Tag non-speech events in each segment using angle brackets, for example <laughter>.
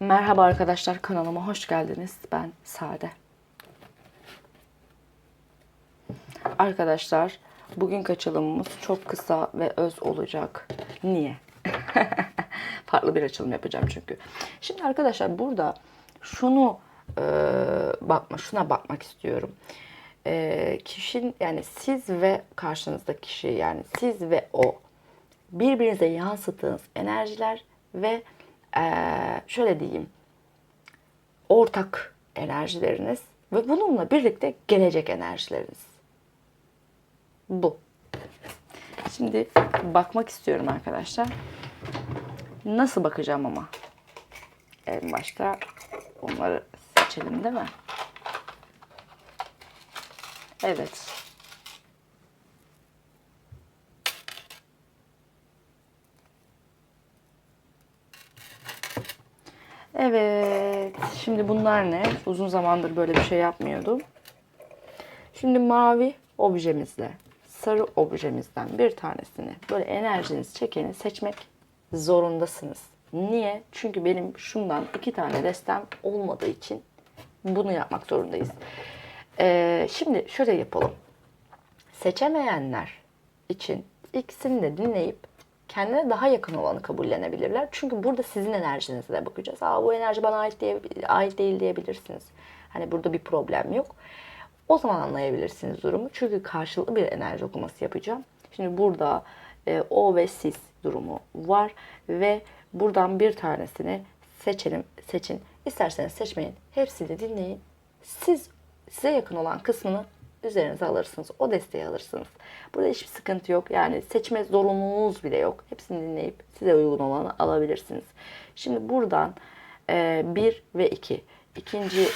Merhaba arkadaşlar kanalıma hoş geldiniz. Ben Sade. Arkadaşlar bugünkü açılımımız çok kısa ve öz olacak. Niye? <laughs> Farklı bir açılım yapacağım çünkü. Şimdi arkadaşlar burada şunu e, bakma, şuna bakmak istiyorum. E, kişinin yani siz ve karşınızdaki kişi yani siz ve o birbirinize yansıttığınız enerjiler ve şöyle diyeyim ortak enerjileriniz ve bununla birlikte gelecek enerjileriniz. Bu. Şimdi bakmak istiyorum arkadaşlar. Nasıl bakacağım ama? En başta onları seçelim değil mi? Evet. Evet. Şimdi bunlar ne? Uzun zamandır böyle bir şey yapmıyordum. Şimdi mavi objemizle sarı objemizden bir tanesini böyle enerjiniz çekeni seçmek zorundasınız. Niye? Çünkü benim şundan iki tane destem olmadığı için bunu yapmak zorundayız. Ee, şimdi şöyle yapalım. Seçemeyenler için ikisini de dinleyip kendine daha yakın olanı kabullenebilirler. Çünkü burada sizin enerjinize de bakacağız. Aa bu enerji bana ait, diye, ait değil diyebilirsiniz. Hani burada bir problem yok. O zaman anlayabilirsiniz durumu. Çünkü karşılıklı bir enerji okuması yapacağım. Şimdi burada e, o ve siz durumu var ve buradan bir tanesini seçelim, seçin. İsterseniz seçmeyin. Hepsini dinleyin. Siz size yakın olan kısmını üzerinize alırsınız. O desteği alırsınız. Burada hiçbir sıkıntı yok. Yani seçme zorunluluğunuz bile yok. Hepsini dinleyip size uygun olanı alabilirsiniz. Şimdi buradan 1 ve 2. İkinci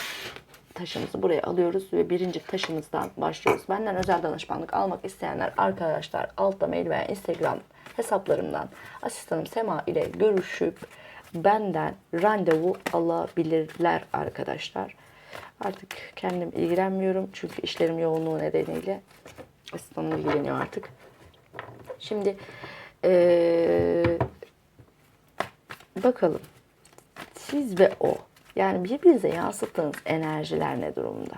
taşımızı buraya alıyoruz ve birinci taşımızdan başlıyoruz. Benden özel danışmanlık almak isteyenler arkadaşlar altta mail veya Instagram hesaplarımdan asistanım Sema ile görüşüp benden randevu alabilirler arkadaşlar. Artık kendim ilgilenmiyorum çünkü işlerim yoğunluğu nedeniyle asistanım ilgileniyor artık. Şimdi eee, bakalım siz ve o yani birbirinize yansıttığınız enerjiler ne durumda?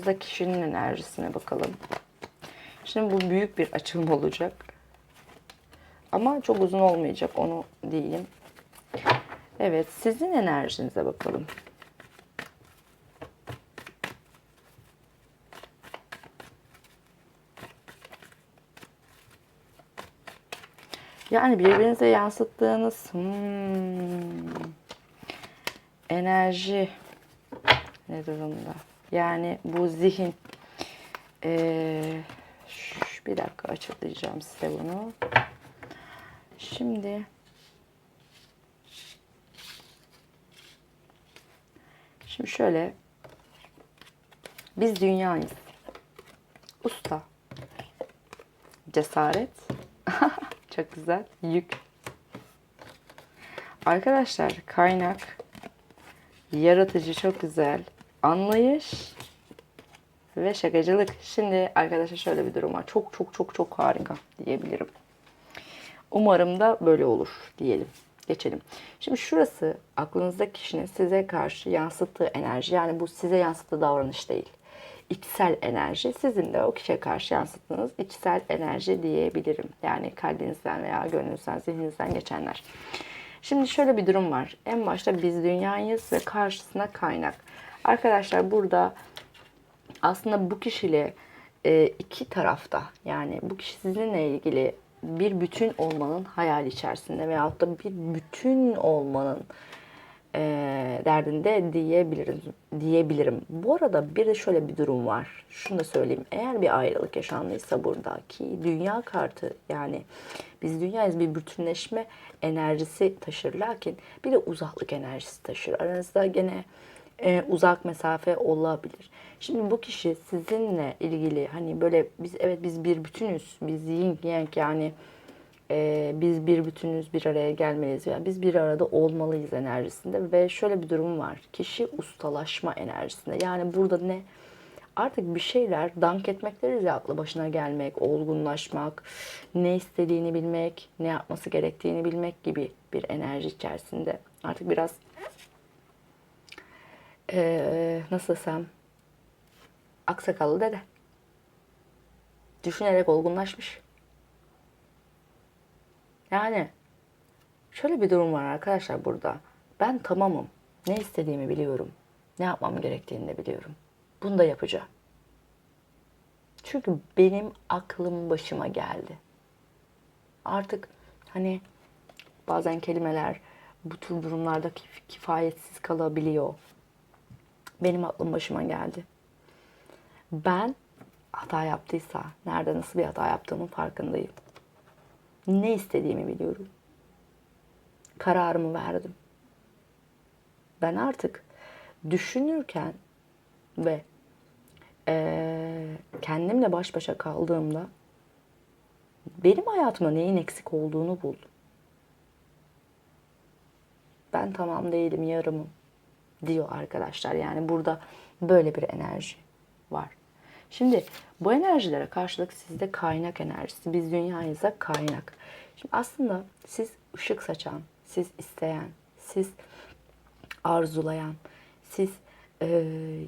Evet, aklınızdaki kişinin enerjisine bakalım. Şimdi bu büyük bir açılım olacak. Ama çok uzun olmayacak onu diyeyim. Evet, sizin enerjinize bakalım. Yani birbirinize yansıttığınız hmm, enerji ne durumda? Yani bu zihin ee, bir dakika açıklayacağım size bunu. Şimdi Şimdi şöyle biz dünyayız. Usta. Cesaret. <laughs> Çok güzel. Yük. Arkadaşlar kaynak. Yaratıcı çok güzel. Anlayış ve şakacılık. Şimdi arkadaşlar şöyle bir durum var. Çok çok çok çok harika diyebilirim. Umarım da böyle olur diyelim. Geçelim. Şimdi şurası aklınızdaki kişinin size karşı yansıttığı enerji. Yani bu size yansıttığı davranış değil. İçsel enerji. Sizin de o kişiye karşı yansıttığınız içsel enerji diyebilirim. Yani kalbinizden veya gönlünüzden, zihninizden geçenler. Şimdi şöyle bir durum var. En başta biz dünyayız ve karşısına kaynak. Arkadaşlar burada aslında bu kişiyle e, iki tarafta yani bu kişi sizinle ilgili bir bütün olmanın hayal içerisinde veyahut da bir bütün olmanın e, derdinde diyebilirim, diyebilirim. Bu arada bir de şöyle bir durum var. Şunu da söyleyeyim. Eğer bir ayrılık yaşandıysa buradaki dünya kartı yani biz dünyayız bir bütünleşme enerjisi taşır. Lakin bir de uzaklık enerjisi taşır. Aranızda gene e, uzak mesafe olabilir. Şimdi bu kişi sizinle ilgili hani böyle biz evet biz bir bütünüz. Biz yin yang yani e, biz bir bütünüz, bir araya gelmeliyiz veya biz bir arada olmalıyız enerjisinde ve şöyle bir durum var. Kişi ustalaşma enerjisinde. Yani burada ne? Artık bir şeyler dank etmek deriz ya aklı başına gelmek, olgunlaşmak, ne istediğini bilmek, ne yapması gerektiğini bilmek gibi bir enerji içerisinde. Artık biraz eee, nasıl desem aksakallı dede. Düşünerek olgunlaşmış. Yani şöyle bir durum var arkadaşlar burada. Ben tamamım. Ne istediğimi biliyorum. Ne yapmam gerektiğini de biliyorum. Bunu da yapacağım. Çünkü benim aklım başıma geldi. Artık hani bazen kelimeler bu tür durumlarda kif- kifayetsiz kalabiliyor. Benim aklım başıma geldi. Ben hata yaptıysa, nerede nasıl bir hata yaptığımın farkındayım. Ne istediğimi biliyorum. Kararımı verdim. Ben artık düşünürken ve eee, kendimle baş başa kaldığımda benim hayatımda neyin eksik olduğunu buldum. Ben tamam değilim, yarımım diyor arkadaşlar. Yani burada böyle bir enerji var. Şimdi bu enerjilere karşılık sizde kaynak enerjisi. Biz dünyayız da kaynak. Şimdi aslında siz ışık saçan, siz isteyen, siz arzulayan, siz e,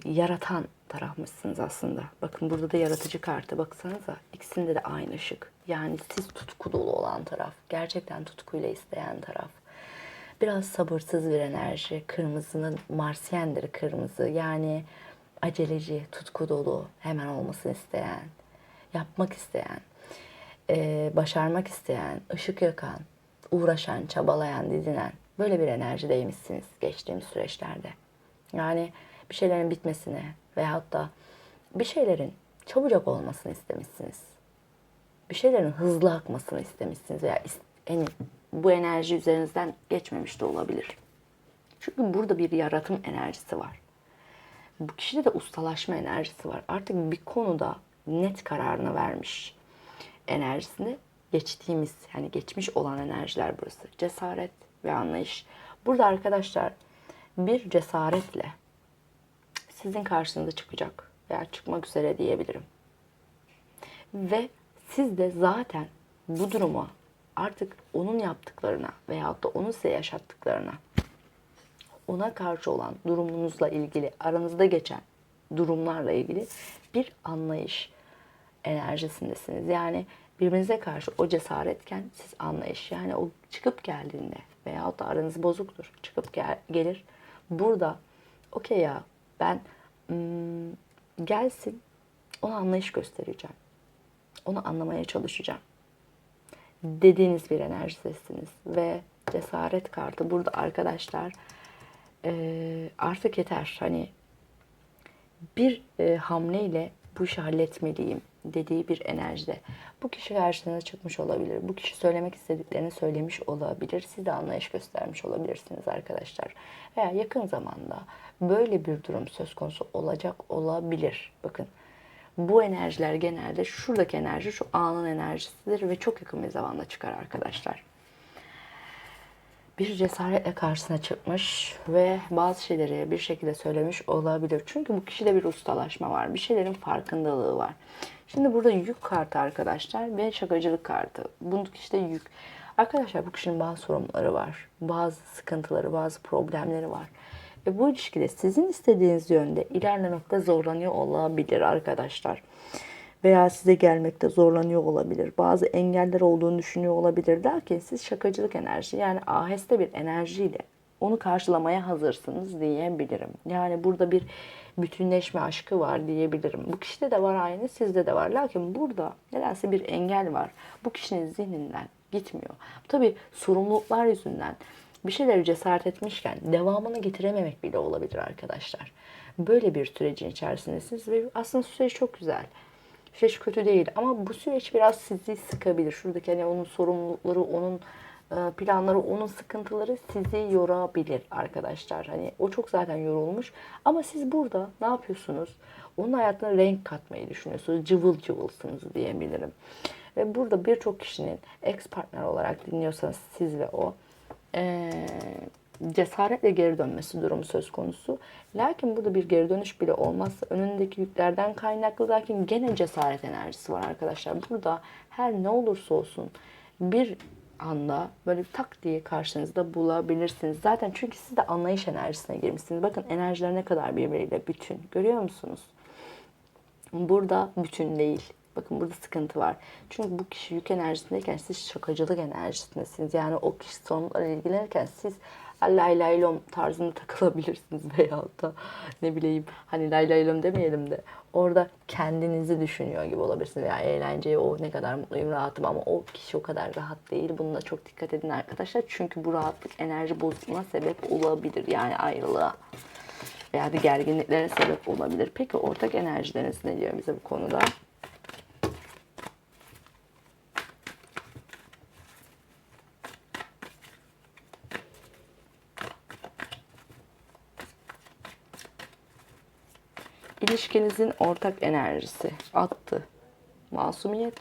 yaratan tarafmışsınız aslında. Bakın burada da yaratıcı kartı baksanıza. ikisinde de aynı ışık. Yani siz tutku dolu olan taraf. Gerçekten tutkuyla isteyen taraf. Biraz sabırsız bir enerji. Kırmızının marsiyendir kırmızı. Yani aceleci, tutku dolu, hemen olmasını isteyen, yapmak isteyen, e, başarmak isteyen, ışık yakan, uğraşan, çabalayan, didinen böyle bir enerjideymişsiniz geçtiğimiz süreçlerde. Yani bir şeylerin bitmesini veyahut da bir şeylerin çabucak olmasını istemişsiniz. Bir şeylerin hızlı akmasını istemişsiniz veya en, bu enerji üzerinizden geçmemiş de olabilir. Çünkü burada bir yaratım enerjisi var. Bu kişide de ustalaşma enerjisi var. Artık bir konuda net kararını vermiş enerjisinde geçtiğimiz yani geçmiş olan enerjiler burası. Cesaret ve anlayış. Burada arkadaşlar bir cesaretle sizin karşınıza çıkacak veya çıkmak üzere diyebilirim. Ve siz de zaten bu duruma artık onun yaptıklarına veyahut da onun size yaşattıklarına ona karşı olan durumunuzla ilgili, aranızda geçen durumlarla ilgili bir anlayış enerjisindesiniz. Yani birbirinize karşı o cesaretken siz anlayış. Yani o çıkıp geldiğinde veyahut da aranız bozuktur. Çıkıp gel, gelir. Burada okey ya ben gelsin ona anlayış göstereceğim. Onu anlamaya çalışacağım. Dediğiniz bir enerjidesiniz. Ve cesaret kartı burada arkadaşlar eee, artık yeter. Hani bir e, hamleyle bu işi halletmeliyim dediği bir enerjide. Bu kişi karşınıza çıkmış olabilir. Bu kişi söylemek istediklerini söylemiş olabilir. Siz de anlayış göstermiş olabilirsiniz arkadaşlar. Veya yakın zamanda böyle bir durum söz konusu olacak olabilir. Bakın bu enerjiler genelde şuradaki enerji şu anın enerjisidir ve çok yakın bir zamanda çıkar arkadaşlar bir cesaretle karşısına çıkmış ve bazı şeyleri bir şekilde söylemiş olabilir. Çünkü bu kişide bir ustalaşma var. Bir şeylerin farkındalığı var. Şimdi burada yük kartı arkadaşlar ve şakacılık kartı. Bu kişide yük. Arkadaşlar bu kişinin bazı sorunları var. Bazı sıkıntıları, bazı problemleri var. Ve bu ilişkide sizin istediğiniz yönde ilerlemekte zorlanıyor olabilir arkadaşlar veya size gelmekte zorlanıyor olabilir. Bazı engeller olduğunu düşünüyor olabilir derken siz şakacılık enerji yani aheste bir enerjiyle onu karşılamaya hazırsınız diyebilirim. Yani burada bir bütünleşme aşkı var diyebilirim. Bu kişide de var aynı, sizde de var. Lakin burada nedense bir engel var. Bu kişinin zihninden gitmiyor. Tabii sorumluluklar yüzünden bir şeyleri cesaret etmişken devamını getirememek bile olabilir arkadaşlar. Böyle bir sürecin içerisindesiniz ve aslında süreç çok güzel. Süreç kötü değil ama bu süreç biraz sizi sıkabilir. Şuradaki hani onun sorumlulukları, onun e, planları, onun sıkıntıları sizi yorabilir arkadaşlar. Hani o çok zaten yorulmuş. Ama siz burada ne yapıyorsunuz? Onun hayatına renk katmayı düşünüyorsunuz. Cıvıl cıvılsınız diyebilirim. Ve burada birçok kişinin ex partner olarak dinliyorsanız siz ve o eee, cesaretle geri dönmesi durumu söz konusu. Lakin burada bir geri dönüş bile olmazsa önündeki yüklerden kaynaklı lakin gene cesaret enerjisi var arkadaşlar. Burada her ne olursa olsun bir anda böyle bir tak diye karşınızda bulabilirsiniz. Zaten çünkü siz de anlayış enerjisine girmişsiniz. Bakın enerjiler ne kadar birbiriyle bütün. Görüyor musunuz? Burada bütün değil. Bakın burada sıkıntı var. Çünkü bu kişi yük enerjisindeyken siz şakacılık enerjisindesiniz. Yani o kişi sorunlarla ilgilenirken siz lay lay lom tarzında <laughs> takılabilirsiniz veyahut da ne bileyim hani lay lay lom demeyelim de orada kendinizi düşünüyor gibi olabilirsiniz. Yani eğlenceye o ne kadar mutluyum rahatım ama o kişi o kadar rahat değil. Bununla çok dikkat edin arkadaşlar. Çünkü bu rahatlık enerji bozukluğuna sebep olabilir. Yani ayrılığa veya da gerginliklere sebep olabilir. Peki ortak enerjileriniz ne diyor bize bu konuda? İlişkinizin ortak enerjisi attı. Masumiyet.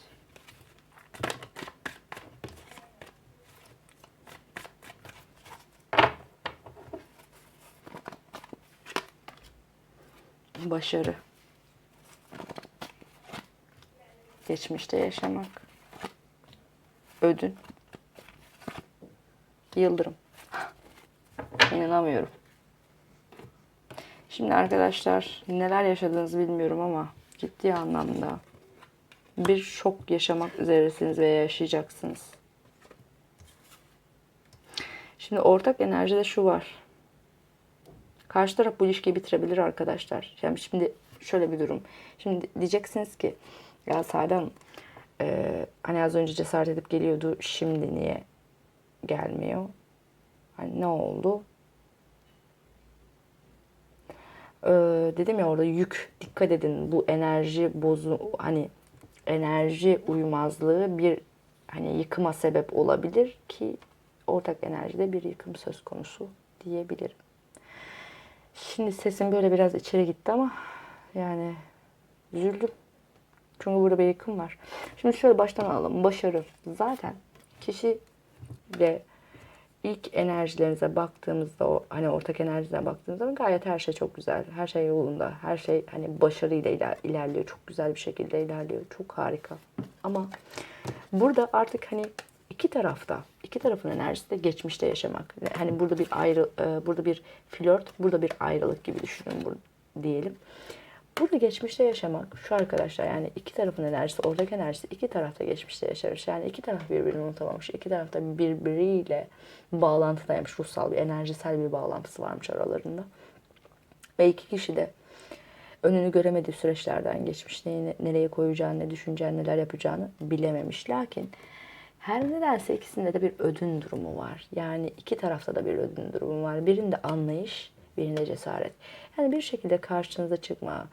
Başarı. Geçmişte yaşamak. Ödün. Yıldırım. İnanamıyorum. Şimdi arkadaşlar neler yaşadığınızı bilmiyorum ama ciddi anlamda bir şok yaşamak üzeresiniz veya yaşayacaksınız. Şimdi ortak enerjide şu var. Karşı taraf bu ilişkiyi bitirebilir arkadaşlar. Yani şimdi şöyle bir durum. Şimdi diyeceksiniz ki ya Sade Hanım e, hani az önce cesaret edip geliyordu şimdi niye gelmiyor? Hani ne oldu? Ee, dedim ya orada yük dikkat edin bu enerji bozu hani enerji uyumazlığı bir hani yıkıma sebep olabilir ki ortak enerjide bir yıkım söz konusu diyebilirim. Şimdi sesim böyle biraz içeri gitti ama yani üzüldüm. Çünkü burada bir yıkım var. Şimdi şöyle baştan alalım. Başarı. Zaten kişi de ilk enerjilerinize baktığımızda o hani ortak enerjisine baktığımızda gayet her şey çok güzel. Her şey yolunda. Her şey hani başarıyla iler, ilerliyor. Çok güzel bir şekilde ilerliyor. Çok harika. Ama burada artık hani iki tarafta, iki tarafın enerjisi de geçmişte yaşamak. Hani burada bir ayrı, e, burada bir flört, burada bir ayrılık gibi düşünün diyelim. Burada geçmişte yaşamak şu arkadaşlar yani iki tarafın enerjisi, ortak enerjisi iki tarafta geçmişte yaşamış. Yani iki taraf birbirini unutamamış. iki tarafta birbiriyle bağlantıdaymış. Ruhsal bir, enerjisel bir bağlantısı varmış aralarında. Ve iki kişi de önünü göremediği süreçlerden geçmiş. Neyi, nereye koyacağını, ne düşüneceğini, neler yapacağını bilememiş. Lakin her nedense ikisinde de bir ödün durumu var. Yani iki tarafta da bir ödün durumu var. Birinde anlayış, birinde cesaret. Yani bir şekilde karşınıza çıkma,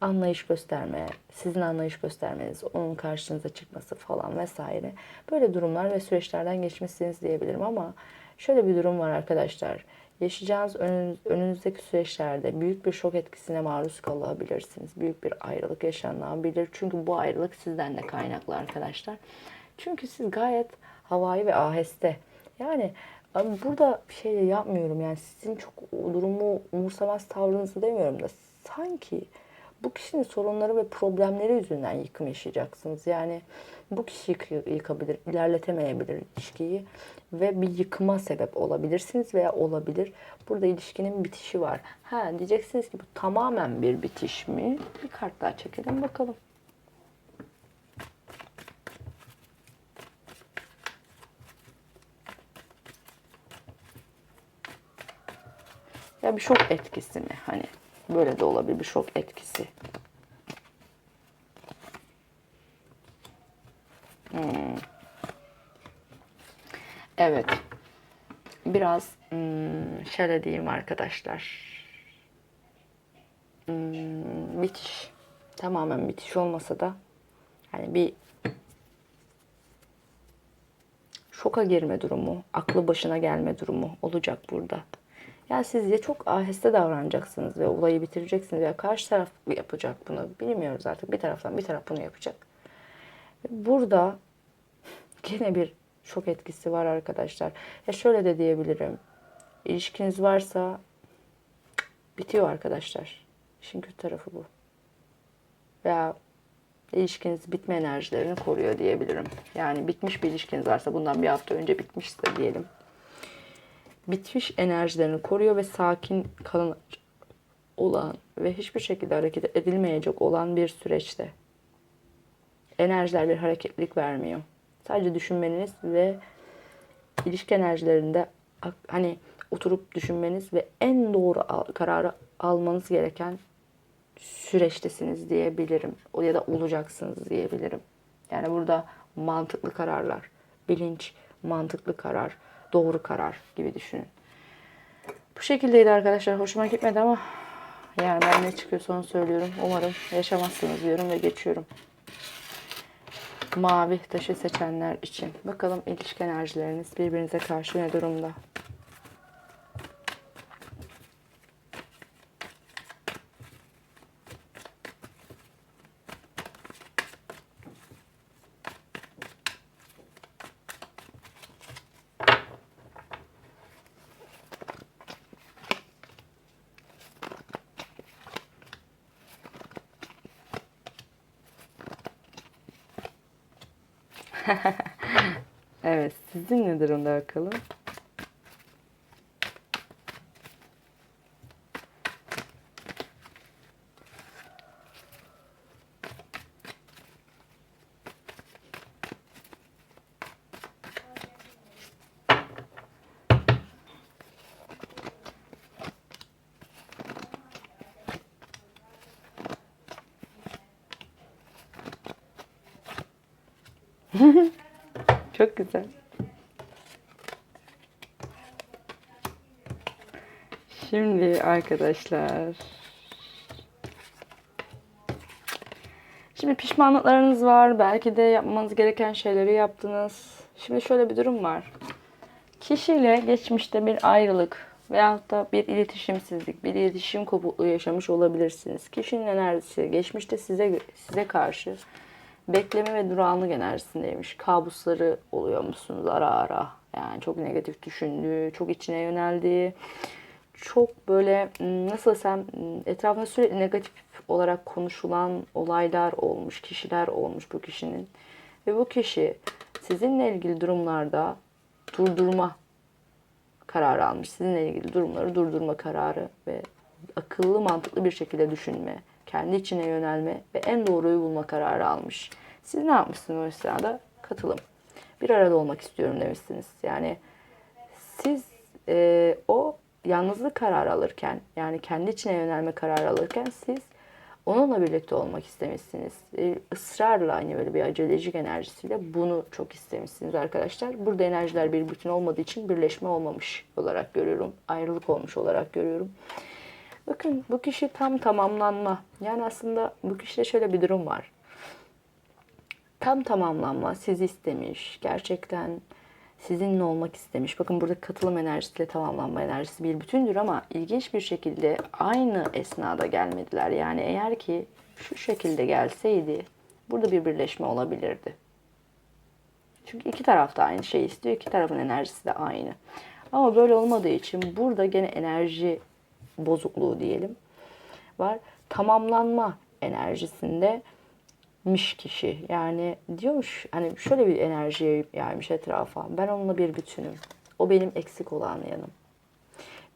anlayış gösterme, sizin anlayış göstermeniz, onun karşınıza çıkması falan vesaire. Böyle durumlar ve süreçlerden geçmişsiniz diyebilirim ama şöyle bir durum var arkadaşlar. Yaşayacağınız önünüz, önünüzdeki süreçlerde büyük bir şok etkisine maruz kalabilirsiniz. Büyük bir ayrılık yaşanabilir. Çünkü bu ayrılık sizden de kaynaklı arkadaşlar. Çünkü siz gayet havai ve aheste. Yani Abi burada bir şey de yapmıyorum yani sizin çok durumu umursamaz tavrınızı demiyorum da sanki bu kişinin sorunları ve problemleri yüzünden yıkım yaşayacaksınız. Yani bu kişi yık- yıkabilir, ilerletemeyebilir ilişkiyi ve bir yıkıma sebep olabilirsiniz veya olabilir. Burada ilişkinin bitişi var. Ha diyeceksiniz ki bu tamamen bir bitiş mi? Bir kart daha çekelim bakalım. Ya bir şok etkisi mi? Hani böyle de olabilir bir şok etkisi. Hmm. Evet. Biraz hmm, şöyle diyeyim arkadaşlar. Hmm, bitiş. Tamamen bitiş olmasa da hani bir şoka girme durumu, aklı başına gelme durumu olacak burada. Ya çok aheste davranacaksınız ve olayı bitireceksiniz ya karşı taraf yapacak bunu. Bilmiyoruz artık. Bir taraftan bir taraf bunu yapacak. Burada <laughs> gene bir şok etkisi var arkadaşlar. Ya şöyle de diyebilirim. İlişkiniz varsa bitiyor arkadaşlar. İşin kötü tarafı bu. Veya ilişkiniz bitme enerjilerini koruyor diyebilirim. Yani bitmiş bir ilişkiniz varsa bundan bir hafta önce bitmişse diyelim. Bitmiş enerjilerini koruyor ve sakin kalan olan ve hiçbir şekilde hareket edilmeyecek olan bir süreçte. Enerjiler bir hareketlilik vermiyor. Sadece düşünmeniz ve ilişki enerjilerinde hani oturup düşünmeniz ve en doğru kararı almanız gereken süreçtesiniz diyebilirim. O ya da olacaksınız diyebilirim. Yani burada mantıklı kararlar, bilinç, mantıklı karar, doğru karar gibi düşünün. Bu şekildeydi arkadaşlar. Hoşuma gitmedi ama yani ben ne çıkıyorsa onu söylüyorum. Umarım yaşamazsınız diyorum ve geçiyorum. Mavi taşı seçenler için. Bakalım ilişki enerjileriniz birbirinize karşı ne durumda? Sizin ne durumda bakalım? Çok güzel. Şimdi arkadaşlar. Şimdi pişmanlıklarınız var. Belki de yapmanız gereken şeyleri yaptınız. Şimdi şöyle bir durum var. Kişiyle geçmişte bir ayrılık veyahut da bir iletişimsizlik, bir iletişim kopukluğu yaşamış olabilirsiniz. Kişinin enerjisi geçmişte size size karşı bekleme ve durağanlık enerjisindeymiş. Kabusları oluyor musunuz ara ara? Yani çok negatif düşündüğü, çok içine yöneldiği, çok böyle m, nasıl desem m, etrafında sürekli negatif olarak konuşulan olaylar olmuş, kişiler olmuş bu kişinin. Ve bu kişi sizinle ilgili durumlarda durdurma kararı almış. Sizinle ilgili durumları durdurma kararı ve akıllı mantıklı bir şekilde düşünme, kendi içine yönelme ve en doğruyu bulma kararı almış. Siz ne yapmışsınız o esnada? Katılım. Bir arada olmak istiyorum demişsiniz. Yani siz e, o yalnızlık kararı alırken yani kendi içine yönelme kararı alırken siz onunla birlikte olmak istemişsiniz. E, ısrarla hani böyle bir acelecik enerjisiyle bunu çok istemişsiniz arkadaşlar. Burada enerjiler bir bütün olmadığı için birleşme olmamış olarak görüyorum. Ayrılık olmuş olarak görüyorum. Bakın bu kişi tam tamamlanma. Yani aslında bu kişide şöyle bir durum var. Tam tamamlanma sizi istemiş. Gerçekten sizinle olmak istemiş. Bakın burada katılım enerjisiyle tamamlanma enerjisi bir bütündür ama ilginç bir şekilde aynı esnada gelmediler. Yani eğer ki şu şekilde gelseydi burada bir birleşme olabilirdi. Çünkü iki taraf da aynı şeyi istiyor. iki tarafın enerjisi de aynı. Ama böyle olmadığı için burada gene enerji bozukluğu diyelim var. Tamamlanma enerjisinde miş kişi. Yani diyormuş hani şöyle bir enerjiye yaymış etrafa. Ben onunla bir bütünüm. O benim eksik olan yanım.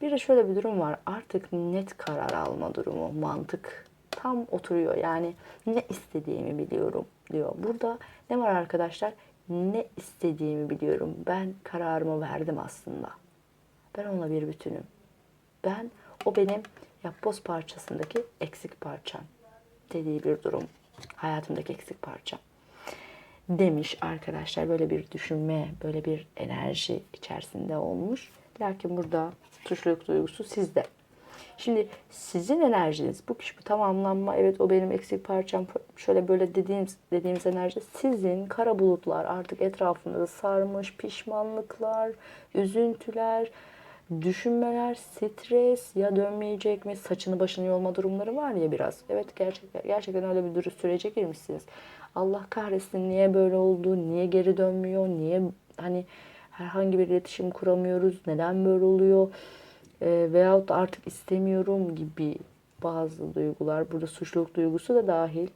Bir de şöyle bir durum var. Artık net karar alma durumu, mantık tam oturuyor. Yani ne istediğimi biliyorum diyor. Burada ne var arkadaşlar? Ne istediğimi biliyorum. Ben kararımı verdim aslında. Ben onunla bir bütünüm. Ben o benim yapboz parçasındaki eksik parçam dediği bir durum. Hayatımdaki eksik parça. Demiş arkadaşlar böyle bir düşünme, böyle bir enerji içerisinde olmuş. Lakin burada suçluluk duygusu sizde. Şimdi sizin enerjiniz, bu kişi bu tamamlanma, evet o benim eksik parçam, şöyle böyle dediğimiz, dediğimiz enerji sizin kara bulutlar artık etrafınızı sarmış, pişmanlıklar, üzüntüler, düşünmeler, stres ya dönmeyecek mi, saçını başını yolma durumları var ya biraz. Evet gerçekten, gerçekten öyle bir dürüst sürece girmişsiniz. Allah kahretsin niye böyle oldu, niye geri dönmüyor, niye hani herhangi bir iletişim kuramıyoruz, neden böyle oluyor e, veyahut artık istemiyorum gibi bazı duygular, burada suçluluk duygusu da dahil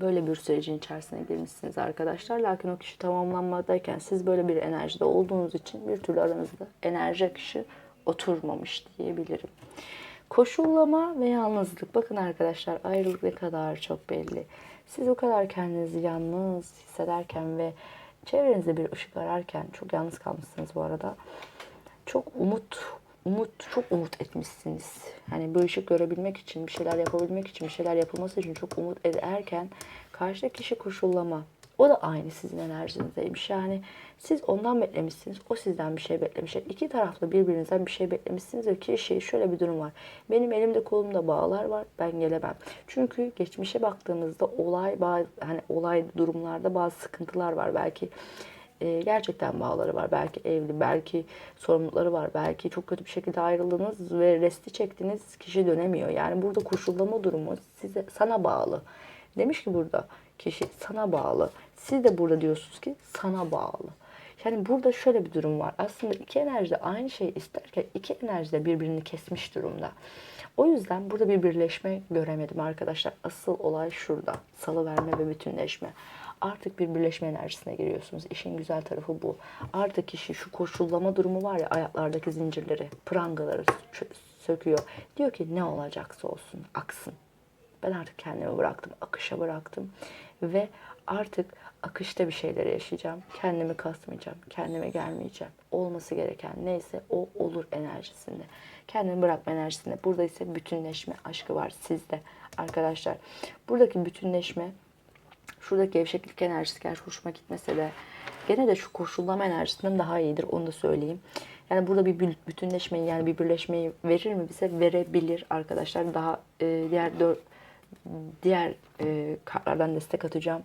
böyle bir sürecin içerisine girmişsiniz arkadaşlar. Lakin o kişi tamamlanmadayken siz böyle bir enerjide olduğunuz için bir türlü aranızda enerji akışı oturmamış diyebilirim. Koşullama ve yalnızlık. Bakın arkadaşlar ayrılık ne kadar çok belli. Siz o kadar kendinizi yalnız hissederken ve çevrenizde bir ışık ararken çok yalnız kalmışsınız bu arada. Çok umut umut çok umut etmişsiniz. Hani bu ışık görebilmek için, bir şeyler yapabilmek için, bir şeyler yapılması için çok umut ederken karşıdaki kişi koşullama. O da aynı sizin enerjinizdeymiş. Yani siz ondan beklemişsiniz, o sizden bir şey beklemiş. İki taraflı birbirinizden bir şey beklemişsiniz ve kişi şöyle bir durum var. Benim elimde kolumda bağlar var, ben gelemem. Çünkü geçmişe baktığımızda olay hani olay durumlarda bazı sıkıntılar var. Belki e, gerçekten bağları var. Belki evli, belki sorumlulukları var. Belki çok kötü bir şekilde ayrıldınız ve resti çektiniz. Kişi dönemiyor. Yani burada koşullama durumu size sana bağlı. Demiş ki burada kişi sana bağlı. Siz de burada diyorsunuz ki sana bağlı. Yani burada şöyle bir durum var. Aslında iki enerji de aynı şeyi isterken iki enerji de birbirini kesmiş durumda. O yüzden burada bir birleşme göremedim arkadaşlar. Asıl olay şurada. Salıverme ve bütünleşme. Artık bir birleşme enerjisine giriyorsunuz. İşin güzel tarafı bu. Artık kişi şu koşullama durumu var ya ayaklardaki zincirleri, prangaları söküyor. Diyor ki ne olacaksa olsun aksın. Ben artık kendimi bıraktım, akışa bıraktım ve artık akışta bir şeyler yaşayacağım. Kendimi kasmayacağım, kendime gelmeyeceğim. Olması gereken neyse o olur enerjisinde. Kendimi bırakma enerjisinde. Burada ise bütünleşme aşkı var sizde arkadaşlar. Buradaki bütünleşme Şuradaki gevşeklik enerjisi gerçi hoşuma gitmese de gene de şu koşullama enerjisinden daha iyidir onu da söyleyeyim. Yani burada bir bütünleşmeyi yani bir birleşmeyi verir mi bize? Verebilir arkadaşlar. Daha e, diğer dört diğer e, kartlardan destek atacağım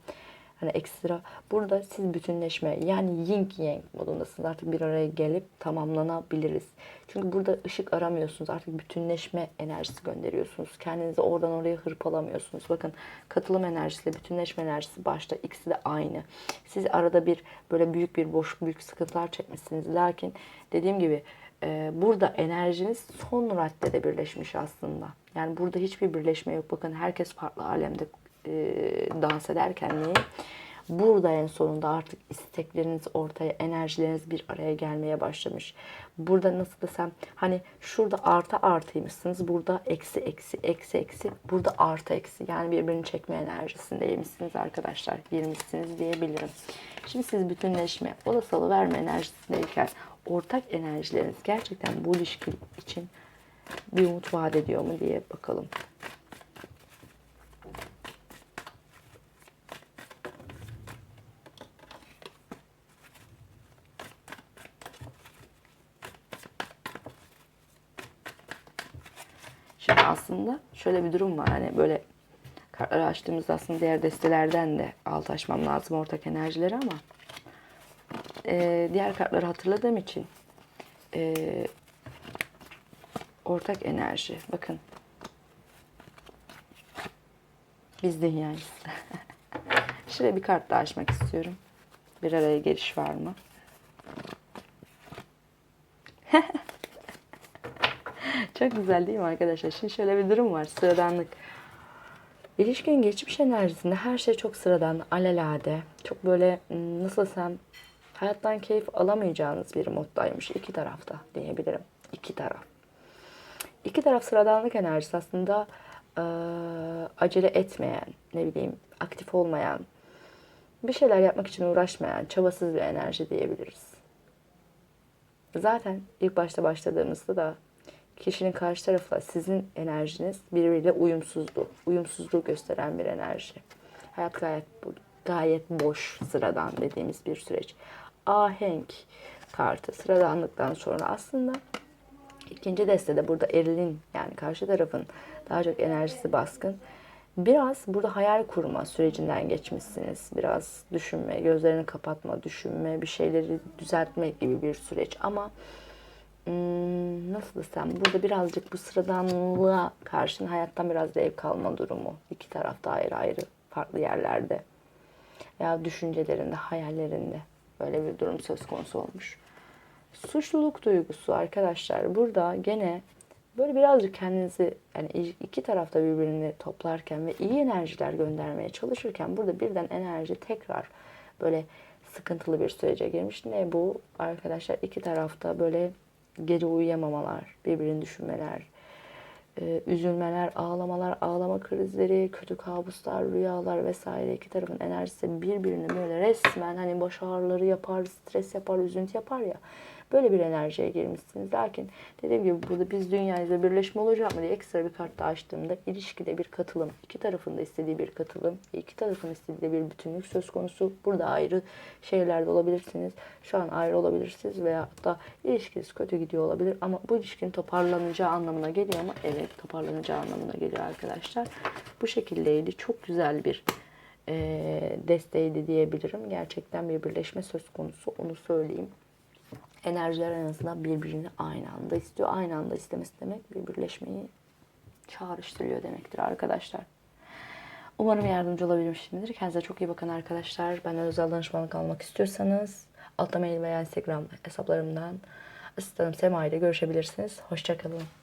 hani ekstra. Burada siz bütünleşme yani yin yang modundasınız. Artık bir araya gelip tamamlanabiliriz. Çünkü burada ışık aramıyorsunuz. Artık bütünleşme enerjisi gönderiyorsunuz. Kendinizi oradan oraya hırpalamıyorsunuz. Bakın katılım enerjisiyle bütünleşme enerjisi başta ikisi de aynı. Siz arada bir böyle büyük bir boşluk, büyük sıkıntılar çekmişsiniz. Lakin dediğim gibi e, burada enerjiniz son raddede birleşmiş aslında. Yani burada hiçbir birleşme yok. Bakın herkes farklı alemde e, dans ederken neyi? Burada en sonunda artık istekleriniz ortaya, enerjileriniz bir araya gelmeye başlamış. Burada nasıl desem hani şurada artı artıymışsınız. Burada eksi eksi eksi eksi. Burada artı eksi. Yani birbirini çekme enerjisindeymişsiniz arkadaşlar. Girmişsiniz diyebilirim. Şimdi siz bütünleşme, o da salı verme enerjisindeyken ortak enerjileriniz gerçekten bu ilişki için bir umut vaat ediyor mu diye bakalım. Şimdi aslında şöyle bir durum var. Hani böyle kartları açtığımızda aslında diğer destelerden de alt açmam lazım ortak enerjileri ama e, diğer kartları hatırladığım için e, ortak enerji. Bakın. Biz dünyayız. <laughs> Şöyle bir kart daha açmak istiyorum. Bir araya geliş var mı? Çok güzel değil mi arkadaşlar? Şimdi şöyle bir durum var. Sıradanlık. İlişkin geçmiş enerjisinde her şey çok sıradan, alelade. Çok böyle hmm, nasıl desem hayattan keyif alamayacağınız bir moddaymış iki tarafta diyebilirim. İki taraf. İki taraf sıradanlık enerjisi aslında e, acele etmeyen, ne bileyim aktif olmayan, bir şeyler yapmak için uğraşmayan, çabasız bir enerji diyebiliriz. Zaten ilk başta başladığımızda da kişinin karşı tarafla sizin enerjiniz birbiriyle uyumsuzdu. Uyumsuzluğu gösteren bir enerji. Hayat gayet gayet boş, sıradan dediğimiz bir süreç. Ahenk kartı sıradanlıktan sonra aslında ikinci destede burada erilin yani karşı tarafın daha çok enerjisi baskın. Biraz burada hayal kurma sürecinden geçmişsiniz. Biraz düşünme, gözlerini kapatma, düşünme, bir şeyleri düzeltme gibi bir süreç. Ama nasıl desem burada birazcık bu sıradanlığa karşın hayattan biraz zevk alma durumu. İki tarafta ayrı ayrı farklı yerlerde veya düşüncelerinde, hayallerinde böyle bir durum söz konusu olmuş. Suçluluk duygusu arkadaşlar burada gene böyle birazcık kendinizi yani iki tarafta birbirini toplarken ve iyi enerjiler göndermeye çalışırken burada birden enerji tekrar böyle sıkıntılı bir sürece girmiş. Ne bu arkadaşlar iki tarafta böyle gece uyuyamamalar, birbirini düşünmeler, e, üzülmeler, ağlamalar, ağlama krizleri, kötü kabuslar, rüyalar vesaire iki tarafın enerjisi birbirini böyle resmen hani baş ağrıları yapar, stres yapar, üzüntü yapar ya. Böyle bir enerjiye girmişsiniz. Lakin dediğim gibi burada biz dünyayla birleşme olacak mı diye ekstra bir kart daha açtığımda ilişkide bir katılım, iki tarafın da istediği bir katılım, iki tarafın istediği bir bütünlük söz konusu. Burada ayrı şeylerde olabilirsiniz. Şu an ayrı olabilirsiniz veya da ilişkiniz kötü gidiyor olabilir ama bu ilişkinin toparlanacağı anlamına geliyor ama evet toparlanacağı anlamına geliyor arkadaşlar. Bu şekildeydi. Çok güzel bir e, desteğiydi diyebilirim. Gerçekten bir birleşme söz konusu. Onu söyleyeyim enerjiler en azından birbirini aynı anda istiyor. Aynı anda istemesi demek bir birleşmeyi çağrıştırıyor demektir arkadaşlar. Umarım yardımcı olabilmişimdir. Kendinize çok iyi bakın arkadaşlar. Benden özel danışmanlık almak istiyorsanız altta mail veya Instagram hesaplarımdan asistanım Sema ile görüşebilirsiniz. Hoşçakalın.